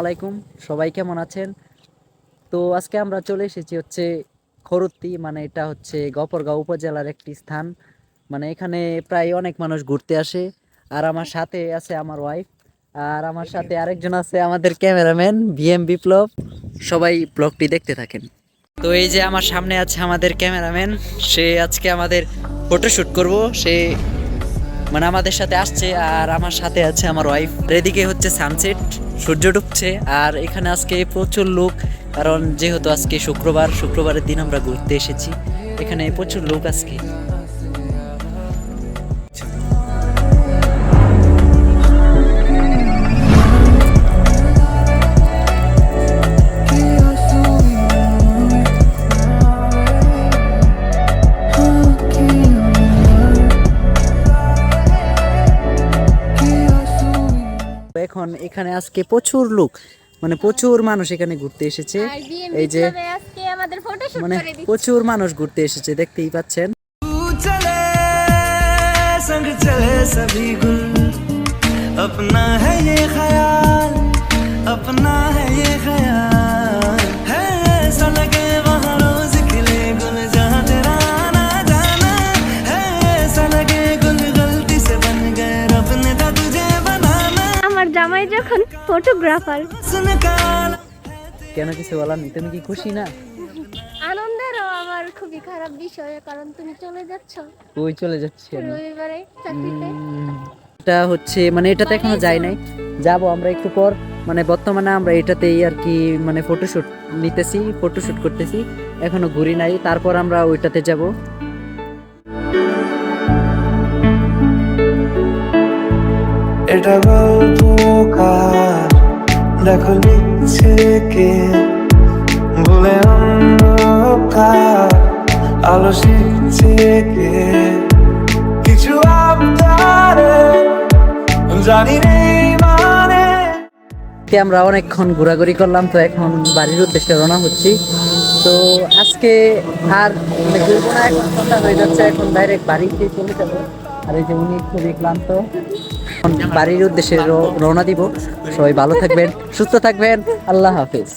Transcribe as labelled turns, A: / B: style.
A: আলাইকুম সবাই কেমন আছেন? তো আজকে আমরা চলে এসেছি হচ্ছে খরুত্তি মানে এটা হচ্ছে গপরগাঁও উপজেলার একটি স্থান। মানে এখানে প্রায় অনেক মানুষ ঘুরতে আসে। আর আমার সাথে আছে আমার ওয়াইফ আর আমার সাথে আরেকজন আছে আমাদের ক্যামেরাম্যান বিএম বিপ্লব। সবাই ব্লগটি দেখতে থাকেন। তো এই যে আমার সামনে আছে আমাদের ক্যামেরাম্যান সে আজকে আমাদের ফটোশ্যুট করব। সে মানে আমাদের সাথে আসছে আর আমার সাথে আছে আমার ওয়াইফ এদিকে হচ্ছে সানসেট সূর্য ডুবছে। আর এখানে আজকে প্রচুর লোক, কারণ যেহেতু আজকে শুক্রবার, শুক্রবারের দিন আমরা ঘুরতে এসেছি। এখানে প্রচুর লোক আজকে। এখন এখানে আজকে প্রচুর লোক মানে প্রচুর মানুষ এখানে ঘুরতে এসেছে
B: আর বিএম
A: এই যে
B: বিপ্লবে আজকে আমাদের ফটোশুট
A: মানে
B: করে দিচ্ছে
A: প্রচুর মানুষ ঘুরতে এসেছে দেখতেই পাচ্ছেন
C: तू चले संग चले सभी गुल अपना है ये ख्याल अपना है ये ख्याल
B: জামাই যখন ফটোগ্রাফার
A: কেন কিছু বলার নেই? তুমি কি খুশি না?
B: আনন্দেরও আমার খুবই খারাপ বিষয় কারণ তুমি চলে যাচ্ছ।
A: ওই চলে যাচ্ছে
B: রবিবারে চাকরিতে।
A: এটা হচ্ছে মানে এটাতে এখনও যায় নাই। যাব আমরা একটু পর। মানে বর্তমানে আমরা এটাতেই আর কি মানে ফটোশ্যুট নিতেছি ফটোশ্যুট করতেছি। এখনও ঘুরি নাই তারপর আমরা ওইটাতে যাব।
C: এটা গল্প দেখো লিখছে কে অন্ধকার আলো শিখছে কিছু আবদারে জানি নেই মানে।
A: আমরা অনেকক্ষণ ঘোরাঘুরি করলাম, তো এখন বাড়ির উদ্দেশ্যে রওনা হচ্ছি। তো আজকে আর মানে ঘুরবো না এখন সন্ধ্যা হয়ে যাচ্ছে, এখন ডাইরেক্ট বাড়িতে চলে যাব। আর এই যে উনি খুবই ক্লান্ত। বাড়ির উদ্দেশ্যে রওনা দিব। সবাই ভালো থাকবেন সুস্থ থাকবেন। আল্লাহ হাফিজ।